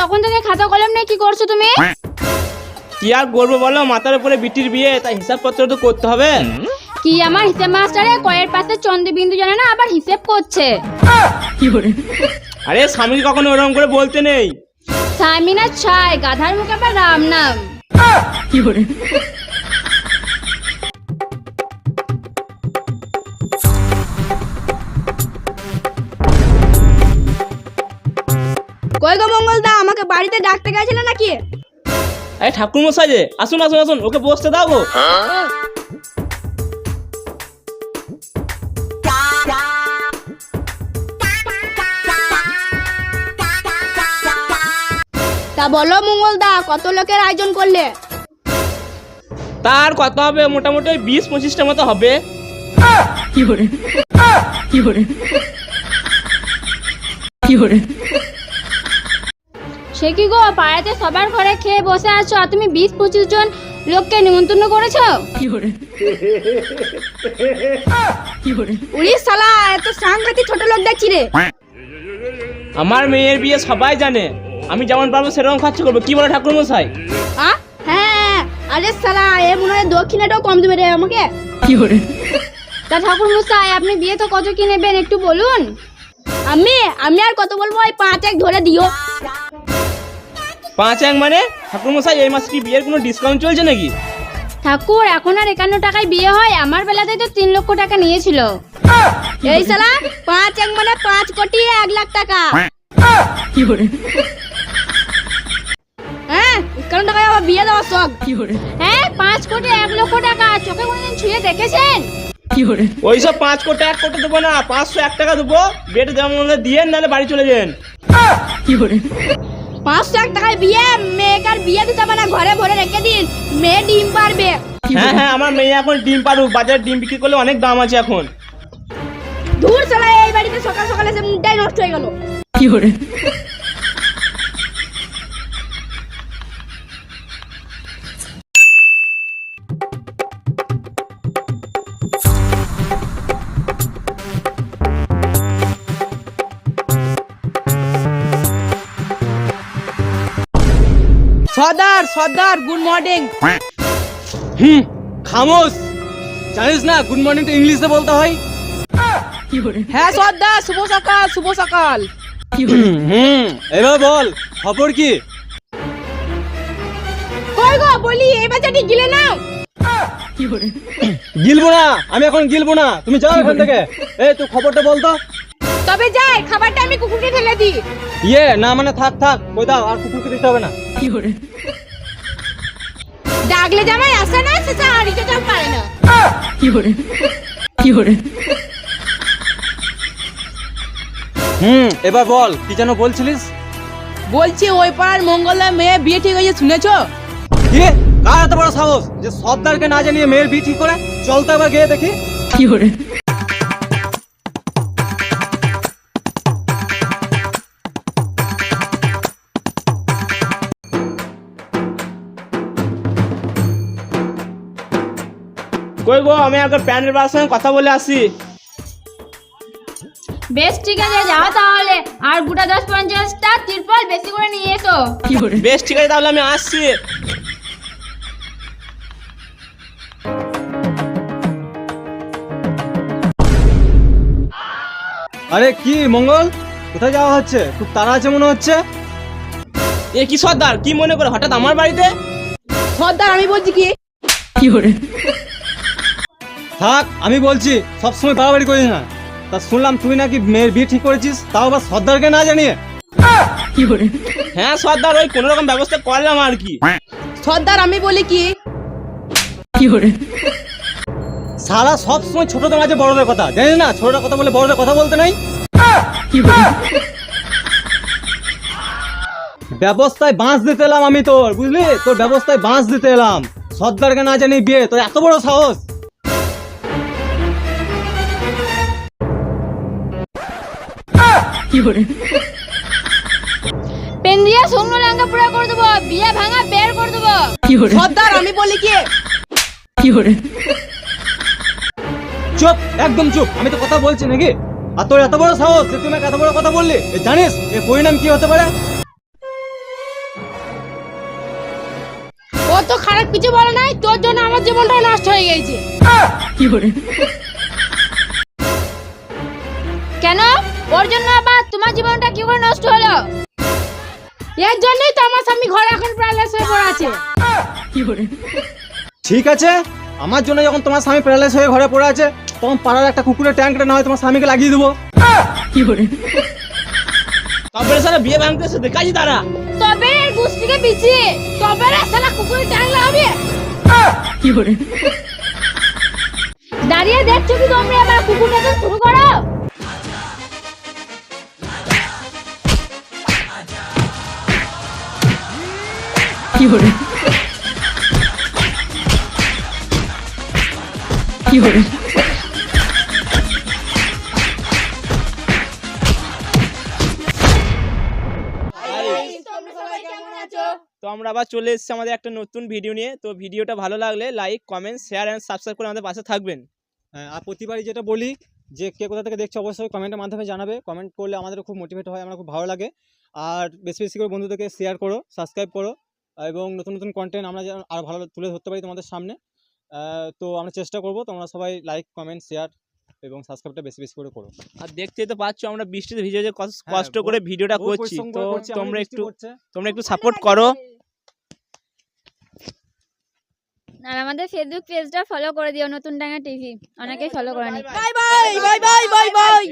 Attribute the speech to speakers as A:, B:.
A: তখন থেকে খাতা কলম নিয়ে কি করছ তুমি?
B: কি আর করব বলো? মাথার উপরে বিটির বিয়ে তাই হিসাবপত্র তো করতে হবে।
A: কি আমার হিসেব মাস্টারে কয়ের পাশে চন্দ্রবিন্দু জানে না আবার হিসেব করছে?
B: আরে স্বামী কখনো ওরকম করে বলতে নেই।
A: স্বামী না ছাই গাধার মুখে আবার রাম নাম।
C: কই গো মঙ্গলদা আমাকে বাড়িতে ডাকতে গেছিলে নাকি?
B: আরে ঠাকুর মশাই যে আসুন আসুন আসুন ওকে বসতে দাও গো।
C: তা বলো মঙ্গলদা কত লোকের আয়োজন করলে?
B: তার কত হবে মোটামুটি বিশ পঁচিশটা মতো হবে।
A: সে কি গো পাড়াতে সবার ঘরে খেয়ে বসে আছো আর তুমি বিশ পঁচিশ জন লোককে নিমন্ত্রণ করেছ?
C: উড়িস শালা এত সাংঘাতিক ছোট লোক দেখছি রে।
B: আমার মেয়ের বিয়ে সবাই জানে। আমি যেমন পারব সেরকম খরচা করব। কি বলে ঠাকুর মশাই?
C: আ? হ্যাঁ আরে শালা এ মনে হয় দক্ষিণাটাও কম দেবে রে আমাকে।
A: কি করে তা ঠাকুর মশাই আপনি বিয়ে তো কত কি নেবেন একটু বলুন?
C: আমি আমি আর কত বলব ওই পাঁচ এক ধরে দিও।
B: পাঁচ এক মানে? ঠাকুর মশাই এই মাসে কি বিয়ের কোনো ডিসকাউন্ট চলছে নাকি?
A: ঠাকুর এখন আর একান্ন টাকায় বিয়ে হয় আমার বেলাতে তো তিন লক্ষ টাকা নিয়েছিল।
C: এই শালা পাঁচ এক মানে পাঁচ কোটি এক লাখ টাকা। কি করে হ্যাঁ একান্ন টাকায় আবার বিয়ে দেওয়ার শখ।
A: হ্যাঁ পাঁচ কোটি এক লক্ষ টাকা চোখে কোনোদিন ছুঁয়ে দেখেছেন?
B: ওইসব পাঁচ কোটি এক কোটি দেবো না পাঁচশো এক টাকা দেবো। দেওয়ার মধ্যে দিয়ে নাহলে বাড়ি চলে যান।
C: পাঁচশো এক টাকায় বিয়ে মেয়েকে আর বিয়ে দিতে হবে না ঘরে ভরে রেখে দিন। মেয়ে ডিম পারবে।
B: হ্যাঁ হ্যাঁ আমার মেয়ে এখন ডিম পারুক বাজারে ডিম বিক্রি করলে অনেক দাম আছে এখন।
C: দূর শালা এই বাড়িতে সকাল সকাল এসে মুডটাই নষ্ট হয়ে গেল।
D: সর্দার সর্দার গুড মর্নিং
B: হুম খামোশ।
D: জানিস না গুড মর্নিং তো ইংলিশে বলতে হয়। হ্যাঁ সর্দার শুভ সকাল শুভ সকাল।
B: হুম
D: এবার বল খবর কি?
C: কই গো বলি এই বাচ্চাটি গিলে নাও।
D: গিলবো না আমি এখন গিলবো না। তুমি যাও এখান থেকে। এই তুই খবরটা বল তো।
C: তবে যাই খাবারটা আমি কুকুরকে ঢেলে দিই।
D: ইয়ে না মানে থাক থাক কই দাও আর কুকুরকে দিতে হবে না।
C: ডাকলে জামাই আসে না সে হাড়িতে চাপ পারে না।
D: হুম এবার বল কি যেন বলছিলিস?
E: বলছি ওই পাড়ার মঙ্গলার মেয়ে বিয়ে ঠিক হয়েছে শুনেছো?
D: কি? কার এত বড় সাহস? যে সর্দারকে না জানিয়ে মেয়ের বিয়ে ঠিক করে? চল তো এবার গিয়ে দেখি।
B: কই গো আমি একবার প্যানের বার সঙ্গে কথা বলে আসি।
A: বেশ ঠিক আছে যাও তাহলে। আর গোটা দশ পঞ্চাশটা তিরপল বেশি করে নিয়ে এসো।
B: বেশ ঠিক আছে তাহলে আমি আসছি।
D: আরে কি মঙ্গল? কোথায় যাওয়া হচ্ছে? খুব তাড়া আছে মনে হচ্ছে।
B: এ কি সর্দার? কি মনে করে হঠাৎ আমার বাড়িতে?
C: সর্দার আমি বলছি কি?
D: থাক আমি বলছি সবসময় বাড়াবাড়ি করিস না। তা শুনলাম তুই নাকি মেয়ের বিয়ে ঠিক করেছিস তাও আবার সর্দারকে না জানিয়ে?
B: হ্যাঁ সর্দার ওই কোনো রকম ব্যবস্থা করলাম আর কি।
E: সর্দার আমি বলি কি?
D: সারা সবসময় ছোটদের মাঝে বড়দের কথা। জানিস না ছোটদের কথা বলে বড়দের কথা বলতে নাই? ব্যবস্থায় বাঁশ দিতে এলাম আমি তোর বুঝলি? তোর ব্যবস্থায় বাঁশ দিতে এলাম। সর্দারকে না জানি বিয়ে তোর এত বড় সাহস?
A: পেন দিয়ে শুকনো লঙ্কা করে দেবো বিয়ে ভাঙা বের করে দেবো।
E: সর্দার আমি বলি কি?
D: চুপ একদম চুপ। আমি তো কথা বলছি নাকি? আর তোর এত বড় সাহস যে তুমি এত বড় কথা বললি? জানিস এর পরিণাম কি হতে পারে?
E: তো খারাপ কিছু বলে নাই তোর জন্য আমার জীবনটাও নষ্ট হয়ে গেছে।
A: কেন? ওর জন্য আবার তোমার জীবনটা কি করে নষ্ট হলো?
E: এর জন্যই তো আমার স্বামী ঘরে এখন প্যারালাইস হয়ে পড়ে আছে।
D: ঠিক আছে? আমার জন্য যখন তোমার স্বামী প্যারালাইস হয়ে ঘরে পড়ে আছে তখন পাড়ার একটা কুকুরের ট্যাঙ্কটা না হয় তোমার স্বামীকে লাগিয়ে দেবো।
B: তারপরে সারা বিয়ে ভাঙতেছে দেখাচ্ছি তারা।
A: তবে এর গুষ্টিকে পিছিয়ে
E: তবে রে শালা কুকুরে টাংলা হবে
A: দাঁড়িয়ে দেখছ কি তোমরা আবার কুকুরটা শুরু করো?
B: তো আমরা আবার চলে এসেছি আমাদের একটা নতুন ভিডিও নিয়ে। তো ভিডিওটা ভালো লাগলে like comment share and subscribe করে আমাদের পাশে থাকবেন।
D: হ্যাঁ, আর প্রতিবারই যেটা বলি যে কে কোথা থেকে দেখছ অবশ্যই কমেন্টের মাধ্যমে জানাবে। কমেন্ট করলে আমাদের খুব মোটিভেট হয় আমার খুব ভালো লাগে। আর বেশি বেশি করে বন্ধুদেরকে শেয়ার করো সাবস্ক্রাইব করো। এবং নতুন নতুন কন্টেন্ট আমরা যেন আরও ভালো তুলে ধরতে পারি তোমাদের সামনে। আহ, তো আমরা চেষ্টা করব তোমরা সবাই লাইক কমেন্ট শেয়ার এবং সাবস্ক্রাইবটা বেশি বেশি করে করো।
B: আর দেখতেই তো পাচ্ছ আমরা বৃষ্টিতে ভিজে যে কষ্ট-
D: হ্যাঁ,
B: কষ্ট করে ভিডিওটা করছি। তো তোমরা একটু তোমরা একটু সাপোর্ট করো।
A: আর আমাদের ফেসবুক পেজটা ফলো করে দিও নতুন ডাঙ্গা টিভি অনেকেই ফলো করে নি
C: bye bye bye bye bye bye